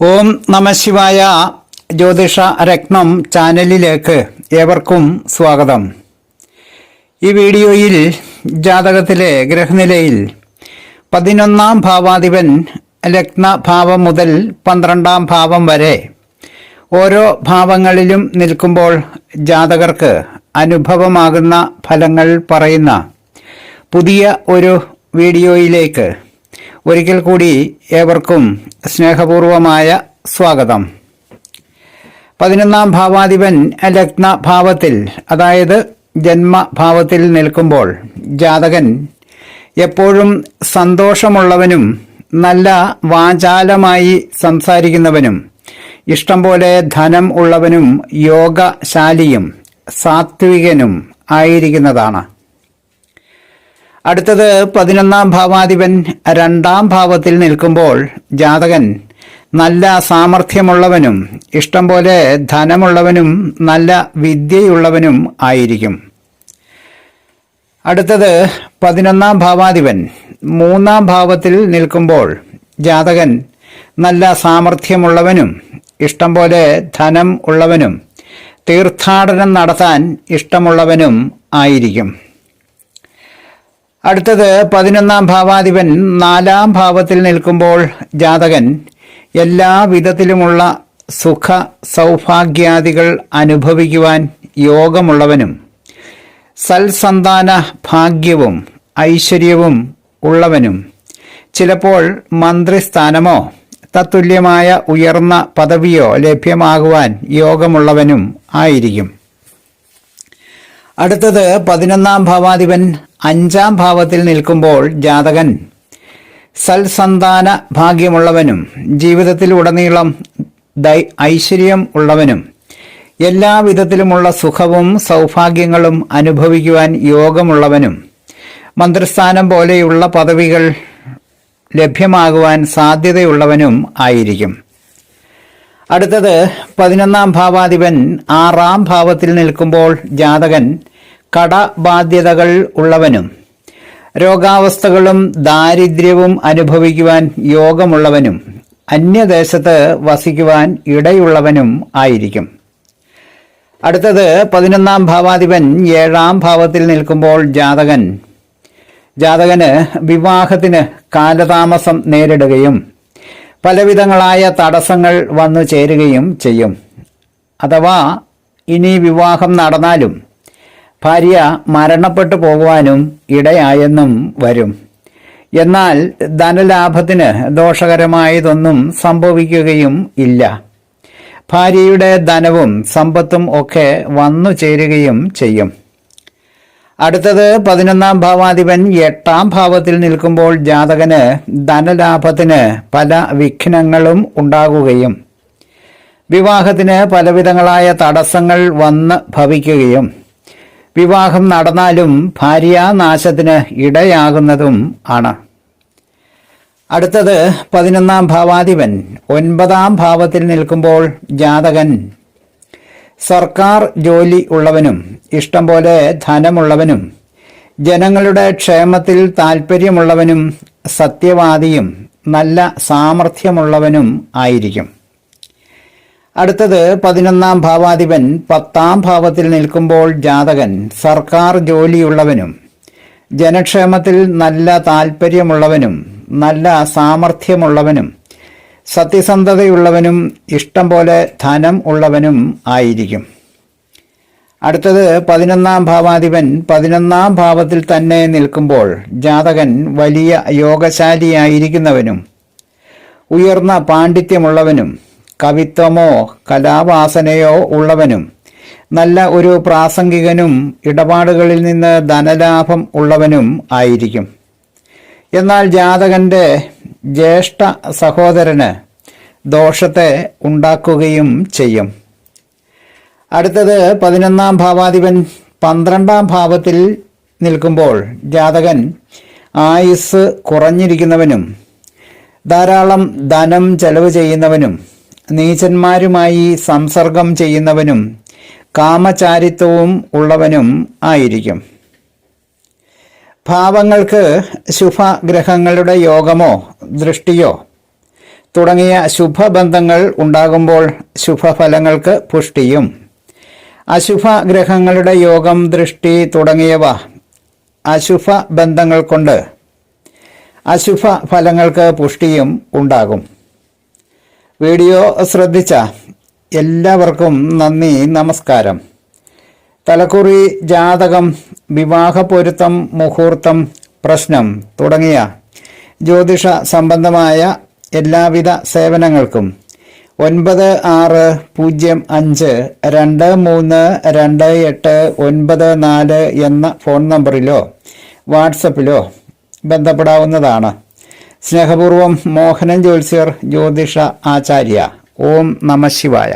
ഓം നമശിവായ ജ്യോതിഷ രത്നം ചാനലിലേക്ക് ഏവർക്കും സ്വാഗതം. ഈ വീഡിയോയിൽ ജാതകത്തിലെ ഗ്രഹനിലയിൽ പതിനൊന്നാം ഭാവാധിപൻ ലഗ്നഭാവം മുതൽ പന്ത്രണ്ടാം ഭാവം വരെ ഓരോ ഭാവങ്ങളിലും നിൽക്കുമ്പോൾ ജാതകർക്ക് അനുഭവമാകുന്ന ഫലങ്ങൾ പറയുന്ന പുതിയ ഒരു വീഡിയോയിലേക്ക് ഒരിക്കൽ കൂടി ഏവർക്കും സ്നേഹപൂർവമായ സ്വാഗതം. പതിനൊന്നാം ഭാവാധിപൻ ലഗ്ന ഭാവത്തിൽ അതായത് ജന്മഭാവത്തിൽ നിൽക്കുമ്പോൾ ജാതകൻ എപ്പോഴും സന്തോഷമുള്ളവനും നല്ല വാചാലമായി സംസാരിക്കുന്നവനും ഇഷ്ടം പോലെ ധനം ഉള്ളവനും യോഗശാലിയും സാത്വികനും ആയിരിക്കുന്നതാണ്. അടുത്തത് പതിനൊന്നാം ഭാവാധിപൻ രണ്ടാം ഭാവത്തിൽ നിൽക്കുമ്പോൾ ജാതകൻ നല്ല സാമർഥ്യമുള്ളവനും ഇഷ്ടം പോലെ ധനമുള്ളവനും നല്ല വിദ്യയുള്ളവനും ആയിരിക്കും. അടുത്തത് പതിനൊന്നാം ഭാവാധിപൻ മൂന്നാം ഭാവത്തിൽ നിൽക്കുമ്പോൾ ജാതകൻ നല്ല സാമർഥ്യമുള്ളവനും ഇഷ്ടം പോലെ ധനം ഉള്ളവനും തീർത്ഥാടനം നടത്താൻ ഇഷ്ടമുള്ളവനും ആയിരിക്കും. അടുത്തത് പതിനൊന്നാം ഭാവാധിപൻ നാലാം ഭാവത്തിൽ നിൽക്കുമ്പോൾ ജാതകൻ എല്ലാ വിധത്തിലുമുള്ള സുഖ സൗഭാഗ്യാദികൾ അനുഭവിക്കുവാൻ യോഗമുള്ളവനും സൽസന്താന ഭാഗ്യവും ഐശ്വര്യവും ഉള്ളവനും. ചിലപ്പോൾ മന്ത്രിസ്ഥാനമോ തത്തുല്യമായ ഉയർന്ന പദവിയോ ലഭ്യമാകുവാൻ യോഗമുള്ളവനും ആയിരിക്കും. അടുത്തത് പതിനൊന്നാം ഭാവാധിപൻ അഞ്ചാം ഭാവത്തിൽ നിൽക്കുമ്പോൾ ജാതകൻ. സൽസന്താന ഭാഗ്യമുള്ളവനും ജീവിതത്തിൽ ഉടനീളം ഐശ്വര്യം ഉള്ളവനും എല്ലാ വിധത്തിലുമുള്ള സുഖവും സൗഭാഗ്യങ്ങളും അനുഭവിക്കുവാൻ യോഗമുള്ളവനും മന്ത്രിസ്ഥാനം പോലെയുള്ള പദവികൾ ലഭ്യമാകുവാൻ സാധ്യതയുള്ളവനും ആയിരിക്കും. അടുത്തത് പതിനൊന്നാം ഭാവാധിപൻ ആറാം ഭാവത്തിൽ നിൽക്കുമ്പോൾ ജാതകൻ കടബാധ്യതകൾ ഉള്ളവനും രോഗാവസ്ഥകളും ദാരിദ്ര്യവും അനുഭവിക്കുവാൻ യോഗമുള്ളവനും അന്യദേശത്ത് വസിക്കുവാൻ ഇടയുള്ളവനും ആയിരിക്കും. അടുത്തത് പതിനൊന്നാം ഭാവാധിപൻ ഏഴാം ഭാവത്തിൽ നിൽക്കുമ്പോൾ ജാതകൻ. ജാതകന് വിവാഹത്തിന് കാലതാമസം നേരിടുകയും പലവിധങ്ങളായ തടസ്സങ്ങൾ വന്നു ചേരുകയും ചെയ്യും. അഥവാ ഇനി വിവാഹം നടന്നാലും ഭാര്യ മരണപ്പെട്ടു പോകുവാനും ഇടയായെന്നും വരും. എന്നാൽ ധനലാഭത്തിന് ദോഷകരമായതൊന്നും സംഭവിക്കുകയും ഇല്ല. ഭാര്യയുടെ ധനവും സമ്പത്തും ഒക്കെ വന്നു ചേരുകയും ചെയ്യും. അടുത്തത് പതിനൊന്നാം ഭാവാധിപൻ എട്ടാം ഭാവത്തിൽ നിൽക്കുമ്പോൾ ജാതകന് ധനലാഭത്തിന് പല വിഘ്നങ്ങളും ഉണ്ടാകുകയും വിവാഹത്തിന് പലവിധങ്ങളായ തടസ്സങ്ങൾ വന്ന് ഭവിക്കുകയും വിവാഹം നടന്നാലും ഭാര്യാനാശത്തിന് ഇടയാകുന്നതും ആണ്. അടുത്തത് പതിനൊന്നാം ഭാവാധിപൻ ഒൻപതാം ഭാവത്തിൽ നിൽക്കുമ്പോൾ ജാതകൻ സർക്കാർ ജോലി ഉള്ളവനും ഇഷ്ടം പോലെ ധനമുള്ളവനും ജനങ്ങളുടെ ക്ഷേമത്തിൽ താൽപ്പര്യമുള്ളവനും സത്യവാദിയും നല്ല സാമർഥ്യമുള്ളവനും ആയിരിക്കും. അടുത്തത് പതിനൊന്നാം ഭാവാധിപൻ പത്താം ഭാവത്തിൽ നിൽക്കുമ്പോൾ ജാതകൻ സർക്കാർ ജോലിയുള്ളവനും ജനക്ഷേമത്തിൽ നല്ല താൽപ്പര്യമുള്ളവനും നല്ല സാമർഥ്യമുള്ളവനും സത്യസന്ധതയുള്ളവനും ഇഷ്ടം പോലെ ധനം ഉള്ളവനും ആയിരിക്കും. അടുത്തത് പതിനൊന്നാം ഭാവാധിപൻ. പതിനൊന്നാം ഭാവത്തിൽ തന്നെ നിൽക്കുമ്പോൾ ജാതകൻ വലിയ യോഗശാലിയായിരിക്കുന്നവനും ഉയർന്ന പാണ്ഡിത്യമുള്ളവനും കവിത്വമോ കലാവാസനയോ ഉള്ളവനും നല്ല ഒരു പ്രാസംഗികനും ഇടപാടുകളിൽ നിന്ന് ധനലാഭം ഉള്ളവനും ആയിരിക്കും. എന്നാൽ ജാതകന്റെ ജ്യേഷ്ഠ സഹോദരന് ദോഷത്തെ ഉണ്ടാക്കുകയും ചെയ്യും. അടുത്തത് പതിനൊന്നാം ഭാവാധിപൻ പന്ത്രണ്ടാം ഭാവത്തിൽ നിൽക്കുമ്പോൾ ജാതകൻ ആയുസ് കുറഞ്ഞിരിക്കുന്നവനും ധാരാളം ധനം ചെലവ് ചെയ്യുന്നവനും നീചന്മാരുമായി സംസർഗം ചെയ്യുന്നവനും കാമചാരിത്വവും ഉള്ളവനും ആയിരിക്കും. ഭാവങ്ങൾക്ക് ശുഭഗ്രഹങ്ങളുടെ യോഗമോ ദൃഷ്ടിയോ തുടങ്ങിയ ശുഭബന്ധങ്ങൾ ഉണ്ടാകുമ്പോൾ ശുഭഫലങ്ങൾക്ക് പുഷ്ടിയും. അശുഭ ഗ്രഹങ്ങളുടെ യോഗം ദൃഷ്ടി തുടങ്ങിയവ അശുഭ ബന്ധങ്ങൾ കൊണ്ട് അശുഭ ഫലങ്ങൾക്ക് പുഷ്ടിയും ഉണ്ടാകും. വീഡിയോ ശ്രദ്ധിച്ച എല്ലാവർക്കും നന്ദി നമസ്കാരം. തലക്കുറി ജാതകം വിവാഹ പൊരുത്തം മുഹൂർത്തം പ്രശ്നം തുടങ്ങിയ ജ്യോതിഷ സംബന്ധമായ എല്ലാവിധ സേവനങ്ങൾക്കും. ഒൻപത് ആറ് പൂജ്യം അഞ്ച് രണ്ട് മൂന്ന് രണ്ട് എട്ട് ഒൻപത് നാല് എന്ന ഫോൺ നമ്പറിലോ വാട്സപ്പിലോ ബന്ധപ്പെടാവുന്നതാണ്. സ്നേഹപൂർവം മോഹനൻ ജ്യോത്സ്യർ ജ്യോതിഷ ആചാര്യ. ഓം നമ ശിവായ.